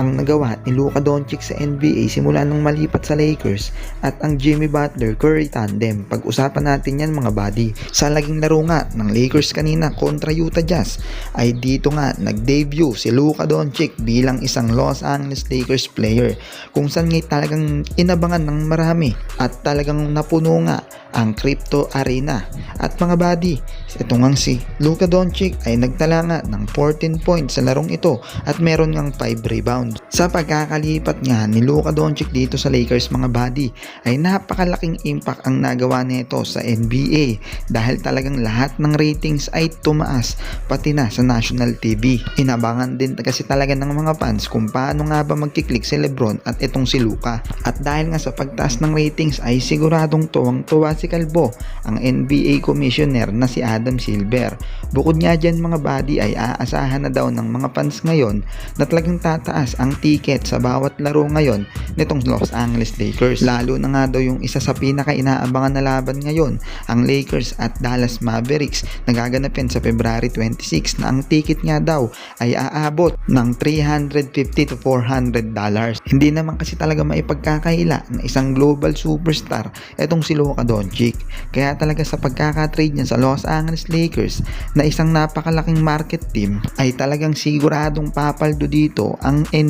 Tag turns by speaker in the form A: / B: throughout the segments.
A: ang nagawa ni Luka Doncic sa NBA simula nung malipat sa Lakers at ang Jimmy Butler Curry tandem. Pag-usapan natin yan mga buddy. Sa laging laro nga ng Lakers kanina kontra Utah Jazz ay dito nga nag-debut si Luka Doncic bilang isang Los Angeles Lakers player kung saan nga talagang inabangan ng marami at talagang napuno nga ang crypto arena. At mga buddy, ito nga si Luka Doncic ay nagtala nga ng 14 points sa larong ito at meron ngang 5 rebounds. Sa pagkakalipat nga ni Luka Doncic dito sa Lakers mga buddy ay napakalaking impact ang nagawa nito sa NBA dahil talagang lahat ng ratings ay tumaas pati na sa national TV. Inabangan din kasi talaga ng mga fans kung paano nga ba magkiklik si Lebron at itong si Luka. At dahil nga sa pagtaas ng ratings ay siguradong tuwang-tuwa si Kalbo, ang NBA Commissioner na si Adam Silver. Bukod nga dyan mga buddy ay aasahan na daw ng mga fans ngayon na talagang tataas ang ticket sa bawat laro ngayon nitong Los Angeles Lakers. Lalo na nga daw yung isa sa pinaka-inaabangan na laban ngayon, ang Lakers at Dallas Mavericks na gaganapin sa February 26 na ang ticket nga daw ay aabot ng 350 to 400 dollars. Hindi naman kasi talaga maipagkakaila na isang global superstar etong si Luka Doncic. Kaya talaga sa pagkakatrade niya sa Los Angeles Lakers na isang napakalaking market team ay talagang siguradong papaldo dito ang NBA.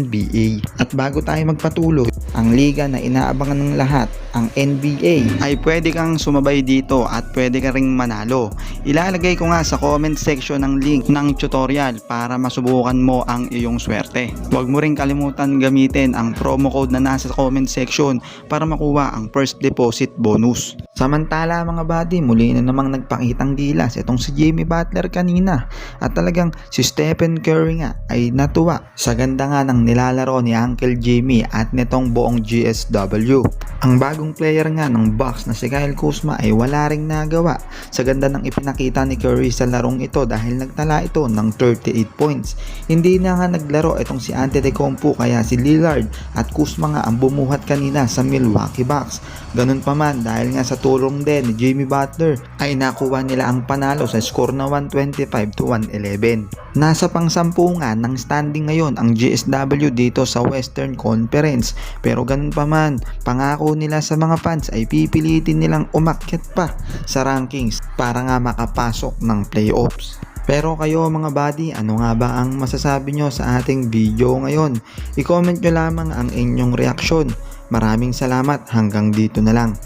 A: At bago tayo magpatuloy, ang liga na inaabangan ng lahat, ang NBA, ay pwede kang sumabay dito at pwede ka ring manalo. Ilalagay ko nga sa comment section ng link ng tutorial para masubukan mo ang iyong swerte. Huwag mo ring kalimutan gamitin ang promo code na nasa comment section para makuha ang first deposit bonus. Samantala mga buddy, muli na namang nagpakitang gilas itong si Jimmy Butler kanina at talagang si Stephen Curry nga ay natuwa sa ganda nga ng nilalaro ni Uncle Jimmy at nitong buong GSW. Ang bagong player nga ng Bucks na si Kyle Kuzma ay wala ring nagawa sa ganda ng ipinakita ni Curry sa larong ito dahil nagtala ito ng 38 points. Hindi na nga naglaro itong si Antetokounmpo kaya si Lillard at Kuzma nga ang bumuhat kanina sa Milwaukee Bucks. Ganun pa man dahil nga sa tulong din ni Jimmy Butler ay nakuha nila ang panalo sa score na 125 to 111. Nasa pangsampungan ng standing ngayon ang GSW dito sa Western Conference pero ganun pa man pangako nila sa mga fans ay pipilitin nilang umakyat pa sa rankings para nga makapasok ng playoffs. Pero kayo mga buddy, ano nga ba ang masasabi nyo sa ating video ngayon? I-comment nyo lamang ang inyong reaksyon. Maraming salamat hanggang dito na lang.